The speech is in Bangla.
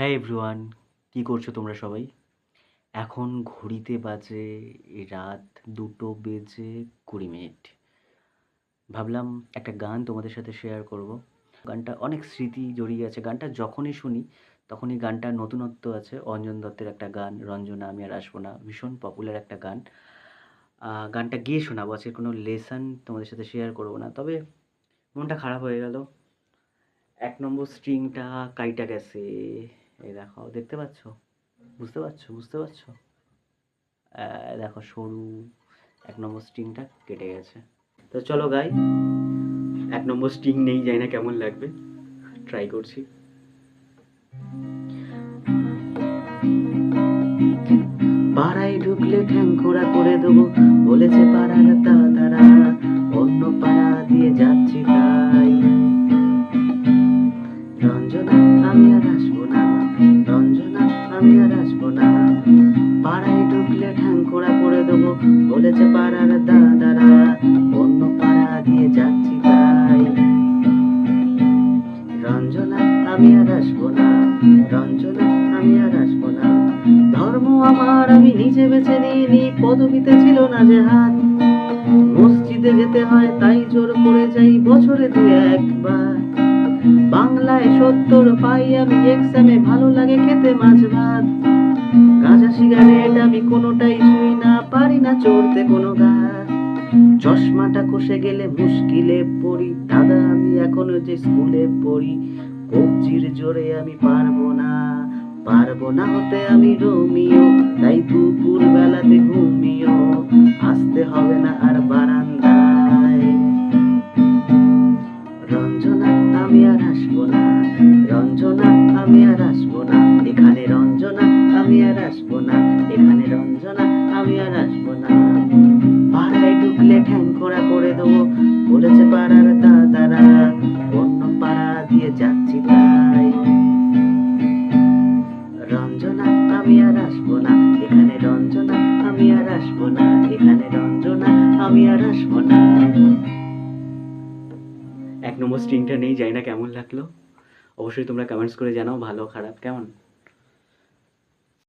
হ্যাঁ এভরিওয়ান, কী করছ তোমরা সবাই? এখন ঘড়িতে বাজে রাত দুটো বেজে কুড়ি মিনিট। ভাবলাম একটা গান তোমাদের সাথে শেয়ার করব। গানটা অনেক স্মৃতি জড়িয়ে আছে। গানটা যখনই শুনি, তখনই গানটার নতুনত্ব আছে। অঞ্জন দত্তের একটা গান, রঞ্জনা আমি আর আসব না। ভীষণ পপুলার একটা গান। গানটা গিয়ে শোনাবো। আজকে কোনো লেসন তোমাদের সাথে শেয়ার করব না। তবে মনটা খারাপ হয়ে গেল। এক নম্বর স্ট্রিংটা কাইটা গেছে। এই দেখো, দেখতে পাচ্ছ? বুঝতে পারছ? বুঝতে পারছ? দেখো, সরু, এক নম্বর স্ট্রিংটা কেটে গেছে। তো চলো গাই, এক নম্বর স্ট্রিং নেই যাই না কেমন লাগবে। ট্রাই করছি। পাড়ায় ঢুকলে ঠ্যাং করে দেবো, বলেছে পাড়ার দাদারা আসব না। পাড়ায় ঢুকলে ঠ্যাং খোড়া করে দেবো, বলেছে পাড়ার দাদারা। অন্য পাড়া দিয়ে যাচ্ছি তাই। রঞ্জনা, আমি আর আসব না। রঞ্জনা, আমি আর আসব না। ধর্ম আমার আমি নিজে বেছে নিইনি, পদবিতে ছিল না যে হাত। মসজিদে যেতে হয়, তাই জোর করে যাই বছরে দু একবার বাংলায় সত্তর পাই, আমি এক্সামে ভালো লাগে কোনোটাই ছুঁই না, পারি না চড়তে কোনো গাছ চশমাটা খসে গেলে মুশকিলে পড়ি। দাদা, আমি এখনও যে স্কুলে পড়ি, কবজির জোরে আমি পারব না। পারব না হতে আমি রোমিও, তাই দুপুর বেলাতে ঘুমিও। আসতে হবে না আর বারান্দায়। রঞ্জনা, আমি আর আসব না। রঞ্জনা, আমি আর আসব না। এখানে রঞ্জনা আমি আর আসব না। এখানে রঞ্জনা, আমি আর আসব না। পাড়ায় ঢুকলে ঠ্যাং খোড়া করে দেবো। বলেছে পাড়ার দাদারা, অন্য পাড়া দিয়ে যাচ্ছি তাই। রঞ্জনা, আমি আর আসব না। এখানে রঞ্জনা, আমি আর আসব না। এখানে রঞ্জনা, আমি আর আসব না। এক নম্বর স্ট্রিংটা নেই, জানি না কেমন লাগল। অবশ্যই তোমরা কমেন্টস করে জানাও, ভালো খারাপ কেমন?